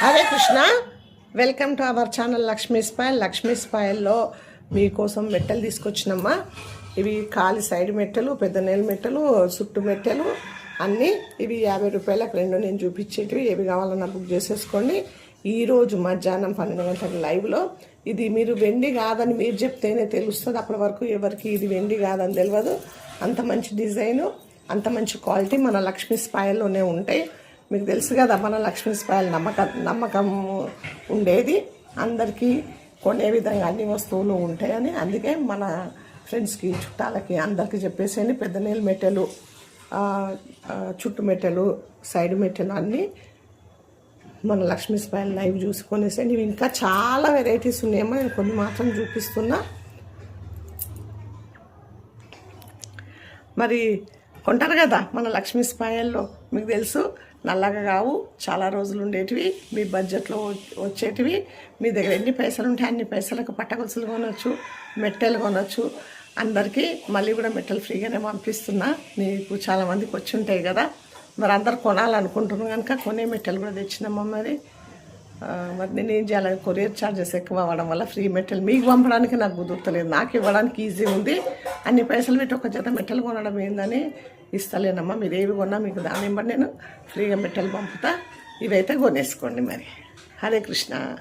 Hare Krishna. Welcome to our channel Lakshmi స్పాయల్ Lakshmi స్పాయల్లో మీకోసం మెట్టలు తీసుకొచ్చినమ్మా. ఇవి కాలి సైడ్ మెట్టలు పెద్ద నేల మెట్టలు చుట్టు మెట్టలు అన్నీ. ఇవి యాభై రూపాయలకు రెండు నేను చూపించేటివి. ఏవి కావాలన్నా బుక్ చేసేసుకోండి. ఈరోజు మధ్యాహ్నం పన్నెండు గంటల లైవ్లో ఇది మీరు వెండి కాదని మీరు చెప్తేనే తెలుస్తుంది. అప్పటి వరకు ఎవరికి ఇది వెండి కాదని తెలియదు. అంత మంచి డిజైను అంత మంచి క్వాలిటీ మన లక్ష్మీ స్పాయల్లోనే ఉంటాయి. మీకు తెలుసు కదా మన లక్ష్మీ స్పాయల్ నమ్మకం నమ్మకం ఉండేది. అందరికీ కొనే విధంగా అన్ని వస్తువులు ఉంటాయని అందుకే మన ఫ్రెండ్స్కి చుట్టాలకి అందరికీ చెప్పేసేయండి. పెద్ద నీళ్ళ మెట్టెలు చుట్టు మెట్టెలు సైడ్ మెట్టెలు అన్నీ మన లక్ష్మీ స్పాయల్ లైవ్ చూసుకొనేసేయండి ఇవి ఇంకా చాలా వెరైటీస్ ఉన్నాయేమో నేను కొన్ని మాత్రం చూపిస్తున్నా. మరి కొంటారు కదా మన లక్ష్మీ స్పాయల్లో. మీకు తెలుసు నల్లగా కావు చాలా రోజులు ఉండేటివి మీ బడ్జెట్లో వచ్చేటివి. మీ దగ్గర ఎన్ని పైసలు ఉంటే అన్ని పైసలకు పట్టగొలుసులు కొనవచ్చు మెట్టెలు కొనవచ్చు అందరికీ మళ్ళీ కూడా మెట్టెలు ఫ్రీగానే పంపిస్తున్నా. నీకు చాలా మందికి వచ్చి ఉంటాయి కదా. మరి అందరు కొనాలనుకుంటున్నాం కనుక కొనే మెట్టెలు కూడా తెచ్చినామా మరి. నేను ఏం చేయాలని కొరియర్ ఛార్జెస్ ఎక్కువ అవ్వడం వల్ల ఫ్రీ మెటల్ మీకు పంపడానికి నాకు కుదురుతలేదు నాకు ఇవ్వడానికి ఈజీ ఉంది. అన్ని పైసలు పెట్టి ఒక జత మెట్టలు కొనడం ఏందని ఇస్తలేనమ్మా. మీరు ఏవి కొన్నా మీకు దాని నేను ఫ్రీగా మెట్టలు పంపుతా. ఇవైతే కొనేసుకోండి మరి. హరే కృష్ణ.